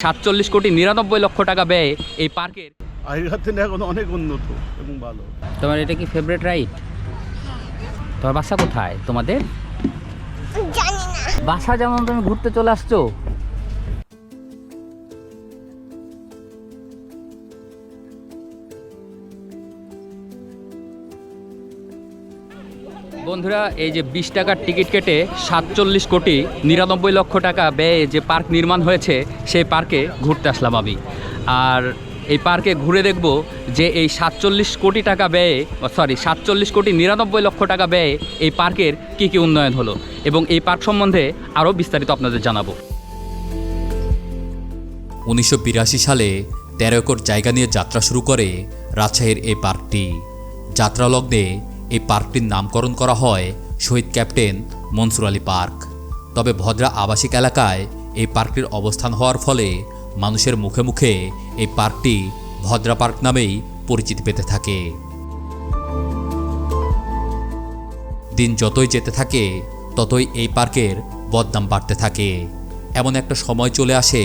সাতচল্লিশ কোটি নিরানব্বই লক্ষ টাকা ব্যয় এই পার্কের আগেকার থেকে এখন অনেক উন্নত এবং ভালো। তোমার এটা কি ফেভারিট রাইড তোমার বাসা কোথায়? তোমাদের? বাসা যেমন তুমি ঘুরতে চলে আসছো বন্ধুরা, এই যে বিশ টাকার টিকিট কেটে সাতচল্লিশ কোটি নিরানব্বই লক্ষ টাকা ব্যয়ে যে পার্ক নির্মাণ হয়েছে, সেই পার্কে ঘুরতে আসলাম আমি। আর এই পার্কে ঘুরে দেখব যে এই সাতচল্লিশ কোটি টাকা ব্যয়ে সরি সাতচল্লিশ কোটি নিরানব্বই লক্ষ টাকা ব্যয়ে এই পার্কের কী কী উন্নয়ন হলো এবং এই পার্ক সম্বন্ধে আরও বিস্তারিত আপনাদের জানাব। উনিশশো বিরাশি সালে তেরো একর জায়গা নিয়ে যাত্রা শুরু করে রাজশাহীর এই পার্কটি। যাত্রালগ্নে এই পার্কটির নামকরণ করা হয় শহীদ ক্যাপ্টেন মনসুর আলী পার্ক। তবে ভদ্রা আবাসিক এলাকায় এই পার্কটির অবস্থান হওয়ার ফলে মানুষের মুখে মুখে এই পার্কটি ভদ্রা পার্ক নামেই পরিচিতি পেতে থাকে। দিন যতই যেতে থাকে, ততই এই পার্কের বদনাম বাড়তে থাকে। এমন একটা সময় চলে আসে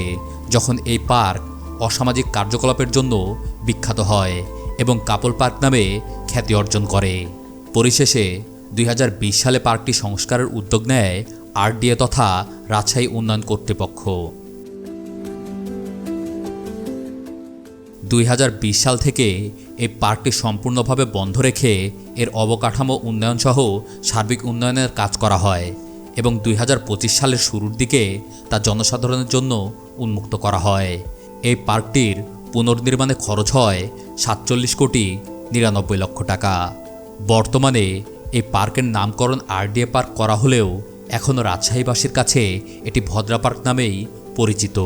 যখন এই পার্ক অসামাজিক কার্যকলাপের জন্য বিখ্যাত হয় এবং কাপল পার্ক নামে খ্যাতি অর্জন করে। পরিশেষে দুই হাজার বিশ সালে পার্কটি সংস্কারের উদ্যোগ নেয় আরডিএ তথা রাজশাহী উন্নয়ন কর্তৃপক্ষ। দুই হাজার বিশ সাল থেকে এই পার্কটি সম্পূর্ণভাবে বন্ধ রেখে এর অবকাঠামো উন্নয়নসহ সার্বিক উন্নয়নের কাজ করা হয় এবং দুই হাজার পঁচিশ সালের শুরুর দিকে তা জনসাধারণের জন্য উন্মুক্ত করা হয়। এই পার্কটির পুনর্নির্মাণে খরচ হয় সাতচল্লিশ কোটি নিরানব্বই লক্ষ টাকা। বর্তমানে এই পার্কের নামকরণ আরডিএ পার্ক করা হলেও এখনও রাজশাহীবাসীর কাছে এটি ভদ্রা পার্ক নামেই পরিচিত।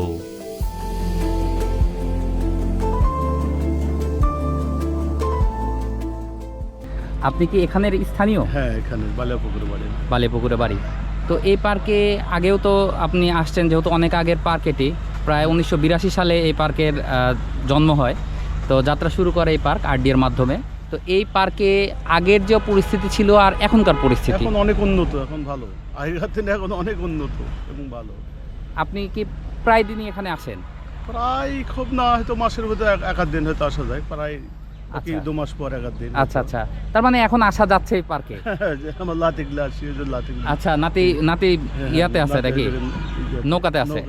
আপনি কি এখানের স্থানীয়? হ্যাঁ এখানে বালিয়াপুকুর বাড়ি। বালিপুকুরে বাড়ি। তো এই পার্কে আগেও তো আপনি আসছেন যেহেতু অনেক আগের পার্ক এটি প্রায় উনিশশো বিরাশি সালে এই পার্কের জন্ম হয়। তো যাত্রা শুরু করে এই পার্ক আরডি এর মাধ্যমে। তো এই পার্কে আগের যে পরিস্থিতি ছিল আর এখনকার পরিস্থিতি? এখন অনেক উন্নত এখন ভালো। আগেকার থেকে এখন অনেক উন্নত এবং ভালো। আপনি কি প্রায় দিনই এখানে আসেন প্রায় খুব না হয়তো মাসের ভিতরে এক আধ দিন হয়তো আসা যায় প্রায় কি আচ্ছা। দু মাস পর এক দিন আচ্ছা আচ্ছা। তার মানে এখন আসা যাচ্ছে এই পার্কে? আমার লাতি গ্লাস লাতি আচ্ছা নাতি নাতি ইয়াতে আছে নাকি? নৌকাতে আছে?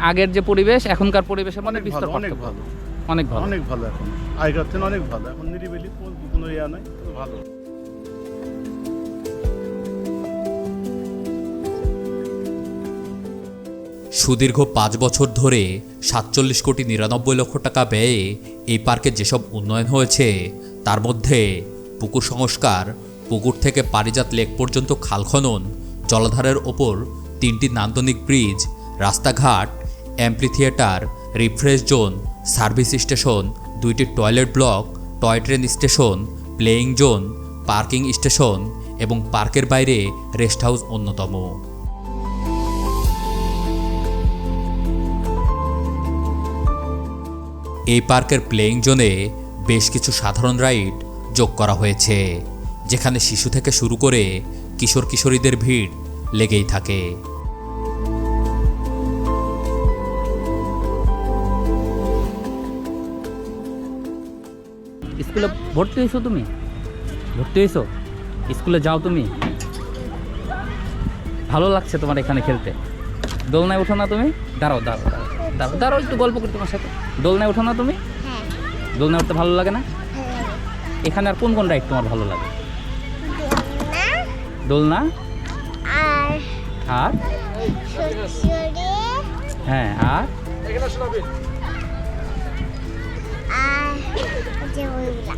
আগের যে পরিবেশ এখনকার পরিবেশের মানে বিস্তর অনেক ভালো। অনেক ভালো। অনেক ভালো এখন। আগেকার থেকে অনেক ভালো। এখন নিরিবিলি কোনো- ইয়া নাই ভালো। সুদীর্ঘ পাঁচ বছর ধরে সাতচল্লিশ কোটি নিরানব্বই লক্ষ টাকা ব্যয়ে এই পার্কে যেসব উন্নয়ন হয়েছে তার মধ্যে পুকুর সংস্কার পুকুর থেকে পারিজাত লেক পর্যন্ত খাল খনন জলাধারের ওপর তিনটি নান্দনিক ব্রিজ রাস্তাঘাট amphitheatre refresh zone service station দুইটি toilet block toy train station playing zone parking station এবং পার্কের বাইরে রেস্ট হাউস অন্যতম। এই পার্কের প্লেয়িং জোনে বেশ কিছু সাধারণ রাইড যোগ করা হয়েছে, যেখানে শিশু থেকে শুরু করে কিশোর কিশোরীদের ভিড় লেগেই থাকে। স্কুলে ভর্তি হয়েছো তুমি? ভর্তি হয়েছো? স্কুলে যাও তুমি। ভালো লাগছে তোমার এখানে খেলতে। দোলনায় ওঠো না তুমি? দাঁড়াও দাঁড়াও দাঁড়াও দাঁড়াও দাঁড়াও একটু গল্প করি তোমার সাথে। দোলনায় ওঠো না তুমি? হ্যাঁ দোলনায় উঠতে ভালো লাগে না? এখানে আর কোন কোন রাইড তোমার ভালো লাগে? দোলনা আর হ্যাঁ আর? আর ওইগুলা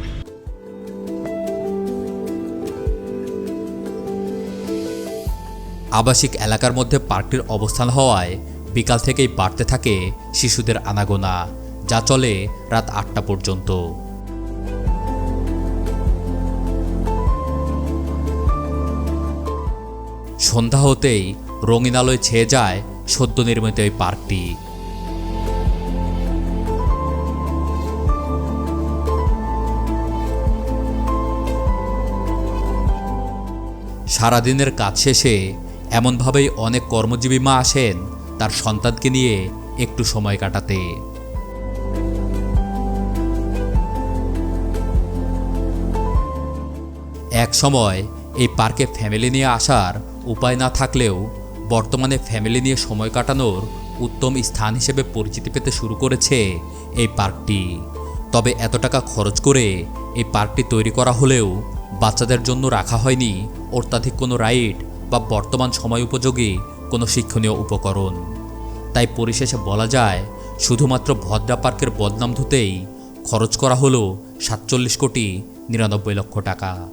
আবাসিক এলাকার মধ্যে পার্কটির অবস্থান হওয়ায় বিকাল থেকেই বাড়তে থাকে শিশুদের আনাগোনা, যা চলে রাত আটটা পর্যন্ত। সন্ধ্যা হতেই রঙিন আলোয় ছেয়ে যায় সদ্য নির্মিত এই পার্কটি। সারাদিনের কাজ শেষে এমনভাবেই অনেক কর্মজীবী মা আসেন তার সন্তানকে নিয়ে একটু সময় কাটাতে। এক সময় এই পার্কে ফ্যামিলি নিয়ে আসার উপায় না থাকলেও বর্তমানে ফ্যামিলি নিয়ে সময় কাটানোর উত্তম স্থান হিসেবে পরিচিতি পেতে শুরু করেছে এই পার্কটি। তবে এত টাকা খরচ করে এই পার্কটি তৈরি করা হলেও বাচ্চাদের জন্য রাখা হয়নি অত্যাধিক কোনো রাইড বা বর্তমান সময় উপযোগী কোনো শিক্ষণীয় উপকরণ। তাই পরিশেষে বলা যায়, শুধুমাত্র ভদ্রা পার্কের বদনাম ধুতেই খরচ করা হলো সাতচল্লিশ কোটি নিরানব্বই লক্ষ টাকা।